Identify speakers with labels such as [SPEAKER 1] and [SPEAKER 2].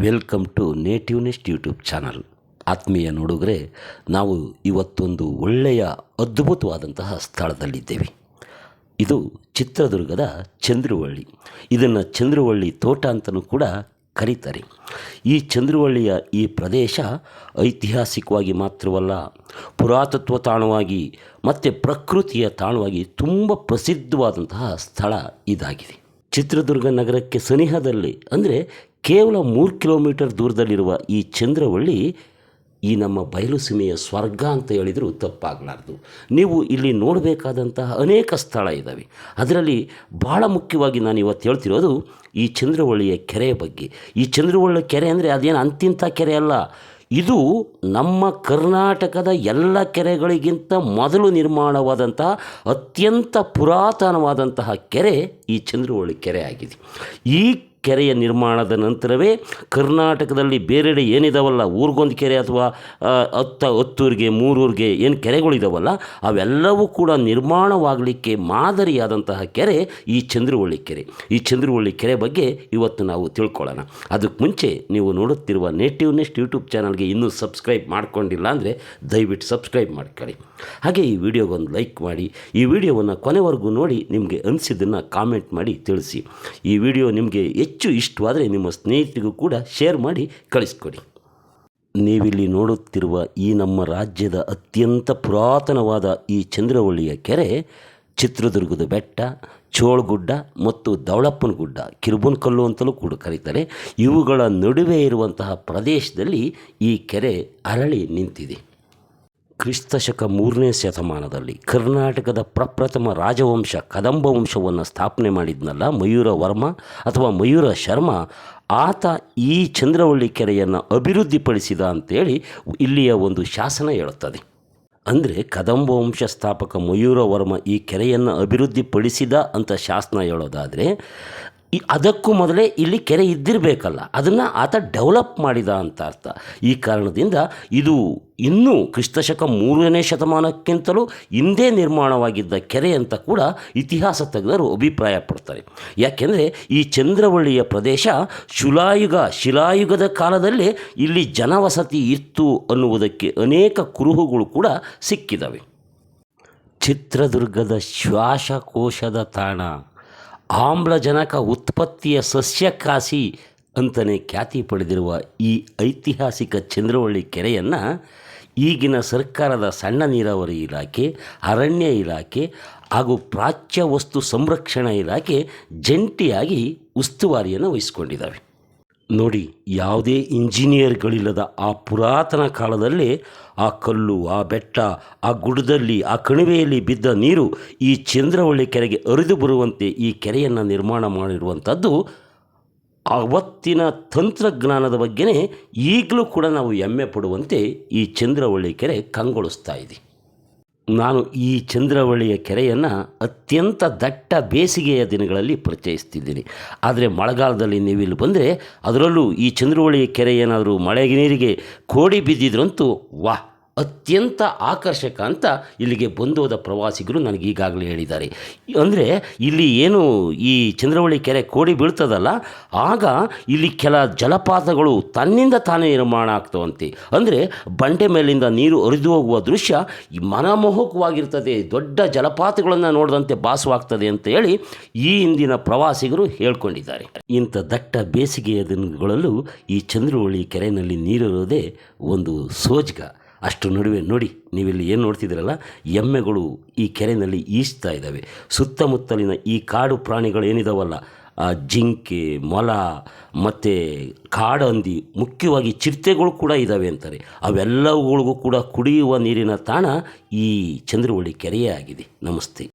[SPEAKER 1] Welcome to native nest YouTube channel. ಆತ್ಮೀಯ ನೋಡುಗರೆ, ನಾವು ಇವತ್ತೊಂದು ಒಳ್ಳೆಯ, ಅದ್ಭುತವಾದಂತಹ ಸ್ಥಳದಲ್ಲಿದ್ದೇವೆ. ಇದು ಚಿತ್ರದುರ್ಗದ ಚಂದ್ರವಳ್ಳಿ. ಇದನ್ನು ಚಂದ್ರವಳ್ಳಿ ತೋಟ ಅಂತಲೂ ಕೂಡ ಕರೀತಾರೆ. ಈ ಚಂದ್ರವಳ್ಳಿಯ ಈ ಪ್ರದೇಶ ಐತಿಹಾಸಿಕವಾಗಿ ಮಾತ್ರವಲ್ಲ, ಪುರಾತತ್ವ ತಾಣವಾಗಿ ಮತ್ತು ಪ್ರಕೃತಿಯ ತಾಣವಾಗಿ ತುಂಬ ಪ್ರಸಿದ್ಧವಾದಂತಹ ಸ್ಥಳ ಇದಾಗಿದೆ. ಚಿತ್ರದುರ್ಗ ನಗರಕ್ಕೆ ಸನಿಹದಲ್ಲಿ, ಅಂದರೆ ಕೇವಲ ಮೂರು ಕಿಲೋಮೀಟರ್ ದೂರದಲ್ಲಿರುವ ಈ ಚಂದ್ರವಳ್ಳಿ, ಈ ನಮ್ಮ ಬಯಲು ಸೀಮೆಯ ಸ್ವರ್ಗ ಅಂತ ಹೇಳಿದರೂ ತಪ್ಪಾಗಲಾರ್ದು. ನೀವು ಇಲ್ಲಿ ನೋಡಬೇಕಾದಂತಹ ಅನೇಕ ಸ್ಥಳ ಇದ್ದಾವೆ ಅದರಲ್ಲಿ ಭಾಳ ಮುಖ್ಯವಾಗಿ ನಾನು ಇವತ್ತು ಹೇಳ್ತಿರೋದು ಈ ಚಂದ್ರವಳ್ಳಿಯ ಕೆರೆಯ ಬಗ್ಗೆ. ಈ ಚಂದ್ರವಳ್ಳಿ ಕೆರೆ ಅಂದರೆ ಅದೇನು ಅಂತಿಂಥ ಕೆರೆ ಅಲ್ಲ. ಇದು ನಮ್ಮ ಕರ್ನಾಟಕದ ಎಲ್ಲ ಕೆರೆಗಳಿಗಿಂತ ಮೊದಲು ನಿರ್ಮಾಣವಾದಂತಹ ಅತ್ಯಂತ ಪುರಾತನವಾದಂತಹ ಕೆರೆ ಈ ಚಂದ್ರವಳ್ಳಿ ಕೆರೆ ಆಗಿದೆ. ಈ ಕೆರೆಯ ನಿರ್ಮಾಣದ ನಂತರವೇ ಕರ್ನಾಟಕದಲ್ಲಿ ಬೇರೆಡೆ ಏನಿದಾವಲ್ಲ, ಊರಿಗೊಂದು ಕೆರೆ ಅಥವಾ ಹತ್ತ, ಹತ್ತೂರಿಗೆ, ಮೂರೂರಿಗೆ ಏನು ಕೆರೆಗಳಿದಾವಲ್ಲ, ಅವೆಲ್ಲವೂ ಕೂಡ ನಿರ್ಮಾಣವಾಗಲಿಕ್ಕೆ ಮಾದರಿಯಾದಂತಹ ಕೆರೆ ಈ ಚಂದ್ರವಳ್ಳಿ ಕೆರೆ. ಈ ಚಂದ್ರವಳ್ಳಿ ಕೆರೆ ಬಗ್ಗೆ ಇವತ್ತು ನಾವು ತಿಳ್ಕೊಳ್ಳೋಣ. ಅದಕ್ಕೆ ಮುಂಚೆ ನೀವು ನೋಡುತ್ತಿರುವ ನೇಟಿವ್ ನೆಸ್ಟ್ ಯೂಟ್ಯೂಬ್ ಚಾನಲ್ಗೆ ಇನ್ನೂ ಸಬ್ಸ್ಕ್ರೈಬ್ ಮಾಡ್ಕೊಂಡಿಲ್ಲ ಅಂದರೆ ದಯವಿಟ್ಟು ಸಬ್ಸ್ಕ್ರೈಬ್ ಮಾಡ್ಕೊಳ್ಳಿ. ಹಾಗೆ ಈ ವಿಡಿಯೋಗೊಂದು ಲೈಕ್ ಮಾಡಿ, ಈ ವಿಡಿಯೋವನ್ನು ಕೊನೆವರೆಗೂ ನೋಡಿ ನಿಮಗೆ ಅನಿಸಿದ್ದನ್ನು ಕಾಮೆಂಟ್ ಮಾಡಿ ತಿಳಿಸಿ. ಈ ವಿಡಿಯೋ ನಿಮಗೆ ಹೆಚ್ಚು ಇಷ್ಟವಾದರೆ ನಿಮ್ಮ ಸ್ನೇಹಿತರಿಗೂ ಕೂಡ ಶೇರ್ ಮಾಡಿ ಕಳಿಸ್ಕೊಡಿ. ನೀವಿಲ್ಲಿ ನೋಡುತ್ತಿರುವ ಈ ನಮ್ಮ ರಾಜ್ಯದ ಅತ್ಯಂತ ಪುರಾತನವಾದ ಈ ಚಂದ್ರವಳ್ಳಿಯ ಕೆರೆ, ಚಿತ್ರದುರ್ಗದ ಬೆಟ್ಟ, ಚೋಳಗುಡ್ಡ ಮತ್ತು ದವಳಪ್ಪನ ಗುಡ್ಡ ಕಿರುಬುನ್ಕಲ್ಲು ಅಂತಲೂ ಕೂಡ ಕರೀತಾರೆ. ಇವುಗಳ ನಡುವೆ ಇರುವಂತಹ ಪ್ರದೇಶದಲ್ಲಿ ಈ ಕೆರೆ ಅರಳಿ ನಿಂತಿದೆ. ಕ್ರಿಸ್ತಶಕ ಮೂರನೇ ಶತಮಾನದಲ್ಲಿ ಕರ್ನಾಟಕದ ಪ್ರಪ್ರಥಮ ರಾಜವಂಶ ಕದಂಬ ವಂಶವನ್ನು ಸ್ಥಾಪನೆ ಮಾಡಿದ್ನಲ್ಲ ಮಯೂರ ವರ್ಮ ಅಥವಾ ಮಯೂರ ಶರ್ಮ, ಆತ ಈ ಚಂದ್ರವಳ್ಳಿ ಕೆರೆಯನ್ನು ಅಭಿವೃದ್ಧಿಪಡಿಸಿದ ಅಂತೇಳಿ ಇಲ್ಲಿಯ ಒಂದು ಶಾಸನ ಹೇಳುತ್ತದೆ. ಅಂದರೆ ಕದಂಬ ವಂಶ ಸ್ಥಾಪಕ ಮಯೂರ ವರ್ಮ ಈ ಕೆರೆಯನ್ನು ಅಭಿವೃದ್ಧಿಪಡಿಸಿದ ಅಂತ ಶಾಸನ ಹೇಳೋದಾದರೆ ಈ ಅದಕ್ಕೂ ಮೊದಲೇ ಇಲ್ಲಿ ಕೆರೆ ಇದ್ದಿರಬೇಕಲ್ಲ. ಅದನ್ನು ಆತ ಡೆವಲಪ್ ಮಾಡಿದ ಅಂತ ಅರ್ಥ. ಈ ಕಾರಣದಿಂದ ಇದು ಇನ್ನೂ ಕ್ರಿಸ್ತಶಕ ಮೂರನೇ ಶತಮಾನಕ್ಕಿಂತಲೂ ಹಿಂದೆ ನಿರ್ಮಾಣವಾಗಿದ್ದ ಕೆರೆ ಅಂತ ಕೂಡ ಇತಿಹಾಸ ತಜ್ಞರು ಅಭಿಪ್ರಾಯ ಪಡ್ತಾರೆ ಯಾಕೆಂದರೆ ಈ ಚಂದ್ರವಳ್ಳಿಯ ಪ್ರದೇಶ ಶಿಲಾಯುಗ, ಶಿಲಾಯುಗದ ಕಾಲದಲ್ಲಿ ಇಲ್ಲಿ ಜನವಸತಿ ಇತ್ತು ಅನ್ನುವುದಕ್ಕೆ ಅನೇಕ ಕುರುಹುಗಳು ಕೂಡ ಸಿಕ್ಕಿದವೆ. ಚಿತ್ರದುರ್ಗದ ಶ್ವಾಸಕೋಶದ ತಾಣ. ಆಮ್ಲಜನಕ ಉತ್ಪತ್ತಿಯ ಸಸ್ಯಕಾಸಿ ಅಂತಲೇ ಖ್ಯಾತಿ ಪಡೆದಿರುವ ಈ ಐತಿಹಾಸಿಕ ಚಂದ್ರವಳ್ಳಿ ಕೆರೆಯನ್ನು ಈಗಿನ ಸರ್ಕಾರದ ಸಣ್ಣ ನೀರಾವರಿ ಇಲಾಖೆ, ಅರಣ್ಯ ಇಲಾಖೆ ಹಾಗೂ ಪ್ರಾಚ್ಯ ವಸ್ತು ಸಂರಕ್ಷಣಾ ಇಲಾಖೆ ಜಂಟಿಯಾಗಿ ಉಸ್ತುವಾರಿಯನ್ನು ವಹಿಸಿಕೊಂಡಿದ್ದಾವೆ ನೋಡಿ, ಯಾವುದೇ ಇಂಜಿನಿಯರ್ಗಳಿಲ್ಲದ ಆ ಪುರಾತನ ಕಾಲದಲ್ಲಿ ಆ ಕಲ್ಲು, ಆ ಬೆಟ್ಟ, ಆ ಗುಡ್ಡದಲ್ಲಿ, ಆ ಕಣಿವೆಯಲ್ಲಿ ಬಿದ್ದ ನೀರು ಈ ಚಂದ್ರವಳ್ಳಿ ಕೆರೆಗೆ ಹರಿದು ಬರುವಂತೆ ಈ ಕೆರೆಯನ್ನು ನಿರ್ಮಾಣ ಮಾಡಿರುವಂಥದ್ದು ಅವತ್ತಿನ ತಂತ್ರಜ್ಞಾನದ ಬಗ್ಗೆನೇ ಈಗಲೂ ಕೂಡ ನಾವು ಹೆಮ್ಮೆ ಪಡುವಂತೆ ಈ ಚಂದ್ರವಳ್ಳಿ ಕೆರೆ ಕಂಗೊಳಿಸ್ತಾ ಇದೆ. ನಾನು ಈ ಚಂದ್ರವಳ್ಳಿಯ ಕೆರೆಯನ್ನು ಅತ್ಯಂತ ದಟ್ಟ ಬೇಸಿಗೆಯ ದಿನಗಳಲ್ಲಿ ಪರಿಚಯಿಸ್ತಿದ್ದೀನಿ. ಆದರೆ ಮಳೆಗಾಲದಲ್ಲಿ ನೀವು ಇಲ್ಲಿ ಬಂದರೆ ಅದರಲ್ಲೂ ಈ ಚಂದ್ರವಳ್ಳಿಯ ಕೆರೆ ಏನಾದರೂ ಮಳೆ ನೀರಿಗೆ ಕೋಡಿ ಬಿದ್ದಿದ್ರಂತೂ ವಾಹ್! ಅತ್ಯಂತ ಆಕರ್ಷಕ ಅಂತ ಇಲ್ಲಿಗೆ ಬಂದೋದ ಪ್ರವಾಸಿಗರು ನನಗೆ ಈಗಾಗಲೇ ಹೇಳಿದ್ದಾರೆ. ಅಂದರೆ ಇಲ್ಲಿ ಏನು ಈ ಚಂದ್ರವಳ್ಳಿ ಕೆರೆ ಕೋಡಿ ಬೀಳ್ತದಲ್ಲ, ಆಗ ಇಲ್ಲಿ ಕೆಲ ಜಲಪಾತಗಳು ತನ್ನಿಂದ ತಾನೇ ನಿರ್ಮಾಣ ಆಗ್ತವಂತೆ. ಅಂದರೆ ಬಂಡೆ ಮೇಲಿಂದ ನೀರು ಹರಿದು ಹೋಗುವ ದೃಶ್ಯ ಮನಮೋಹಕವಾಗಿರ್ತದೆ, ದೊಡ್ಡ ಜಲಪಾತಗಳನ್ನು ನೋಡಿದಂತೆ ಭಾಸವಾಗ್ತದೆ ಅಂತ ಹೇಳಿ ಈ ಹಿಂದಿನ ಪ್ರವಾಸಿಗರು ಹೇಳ್ಕೊಂಡಿದ್ದಾರೆ. ಇಂಥ ದಟ್ಟ ಬೇಸಿಗೆಯ ದಿನಗಳಲ್ಲೂ ಈ ಚಂದ್ರವಳ್ಳಿ ಕೆರೆಯಲ್ಲಿ ನೀರಿರೋದೇ ಒಂದು ಸೋಜ್ಗ. ಅಷ್ಟು ನಡುವೆ ನೋಡಿ, ನೀವಿಲ್ಲಿ ಏನು ನೋಡ್ತಿದ್ದೀರಲ್ಲ, ಎಮ್ಮೆಗಳು ಈ ಕೆರೆಯಲ್ಲಿ ಈಜ್ತಾ ಇದ್ದಾವೆ. ಸುತ್ತಮುತ್ತಲಿನ ಈ ಕಾಡು ಪ್ರಾಣಿಗಳು ಏನಿದಾವಲ್ಲ ಆ ಜಿಂಕೆ, ಮೊಲ, ಮತ್ತು ಕಾಡಂದಿ, ಮುಖ್ಯವಾಗಿ ಚಿರತೆಗಳು ಕೂಡ ಇದ್ದಾವೆ ಅಂತಾರೆ. ಅವೆಲ್ಲವುಗಳಿಗೂ ಕೂಡ ಕುಡಿಯುವ ನೀರಿನ ತಾಣ ಈ ಚಂದ್ರವಳ್ಳಿ ಕೆರೆಯೇ ಆಗಿದೆ. ನಮಸ್ತೆ.